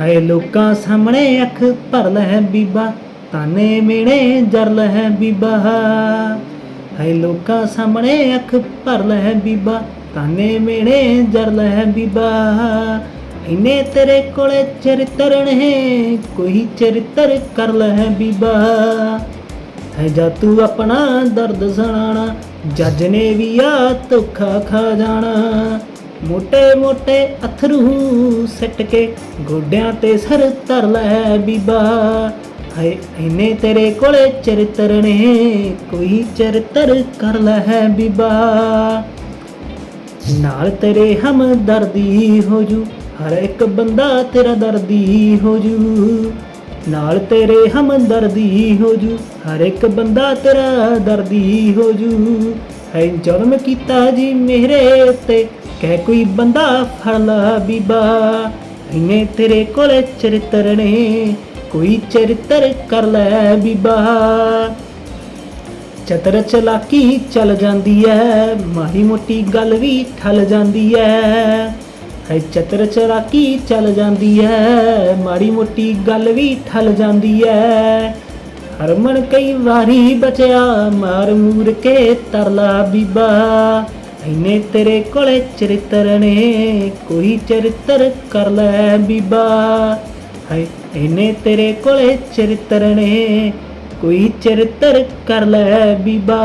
ਹੈ ਲੋਕਾਂ ਸਾਹਮਣੇ ਅੱਖ ਭਰ ਲੈ ਬੀਬਾ, ਤਾਨੇ ਮੇਣੇ ਜਰ ਲੈ ਬੀਬਾ। ਹੈ ਲੋਕਾਂ ਸਾਹਮਣੇ ਅੱਖ ਭਰ ਲੈ ਬੀਬਾ, ਤਾਨੇ ਮੇਣੇ ਜਰ ਲੈ ਬੀਬਾ। ਇਨੇ ਤੇਰੇ ਕੋਲੇ ਚਰਿੱਤਰ ਨੇ, ਕੋਈ ਚਰਿੱਤਰ ਕਰ ਲੈ ਬੀਬਾ। ਹੈ ਜਾ ਤੂੰ ਆਪਣਾ ਦਰਦ ਸੁਣਾਣਾ ਜੱਜ ਨੇ ਵੀ ਆ ਧੋਖਾ ਖਾ ਜਾਣਾ। ਮੋਟੇ ਮੋਟੇ ਅਥਰੂ ਸੱਟ ਕੇ ਗੋਡਿਆਂ ਤੇ ਸਰ ਧਰ ਲੈ ਬੀਬਾ। ਹਾਏ ਇਹਨੇ ਤੇਰੇ ਕੋਲੇ ਚਰਿੱਤਰ ਨੇ, ਕੋਈ ਚਰਿੱਤਰ ਕਰ ਲੈ ਬੀਬਾ। ਨਾਲ ਤੇਰੇ ਹਮਦਰਦੀ ਹੋ ਜੂ, ਹਰ ਇੱਕ ਬੰਦਾ ਤੇਰਾ ਦਰਦੀ ਹੋ ਜੂ। ਨਾਲ ਤੇਰੇ ਹਮਦਰਦੀ ਹੋ ਜੂ, ਹਰ ਇੱਕ ਬੰਦਾ ਤੇਰਾ ਦਰਦੀ ਹੋ ਜੂ। ਹੈ ਜਨਮ ਕੀਤਾ ਜੀ ਮੇਰੇ ਉੱਤੇ ਕਹਿ ਕੋਈ ਬੰਦਾ ਫੜ ਲਾ ਬੀਬਾ। ਇਹਨੇ ਤੇਰੇ ਕੋਲੇ ਚਰਿੱਤਰ ਨੇ, ਕੋਈ ਚਰਿੱਤਰ ਕਰ ਲੈ ਬੀਬਾ। ਚਤਰ ਚਲਾਕੀ ਚੱਲ ਜਾਂਦੀ ਐ ਮਾੜੀ ਮੋਟੀ ਗੱਲ ਵੀ ਠੱਲ ਜਾਂਦੀ ਐ। ਹੈ ਚਤਰ ਚਲਾਕੀ ਚੱਲ ਜਾਂਦੀ ਐ, ਮਾੜੀ ਮੋਟੀ ਗੱਲ ਵੀ ਠੱਲ ਜਾਂਦੀ ਐ। ਹਰਮਨ ਕਈ ਵਾਰੀ ਬਚਿਆ, ਮਾਰ ਮੂਰ ਕੇ ਤਰਲਾ ਬੀਬਾ। ਐਨੇ ਤੇਰੇ ਕੋਲੇ ਚਰਿੱਤਰ ਨੇ, ਕੋਈ ਚਰਿੱਤਰ ਕਰ ਲੈ ਬੀਬਾ। ਹੈ ਇਹਨੇ ਤੇਰੇ ਕੋਲੇ ਚਰਿੱਤਰ ਨੇ, ਕੋਈ ਚਰਿੱਤਰ ਕਰ ਲੈ ਬੀਬਾ।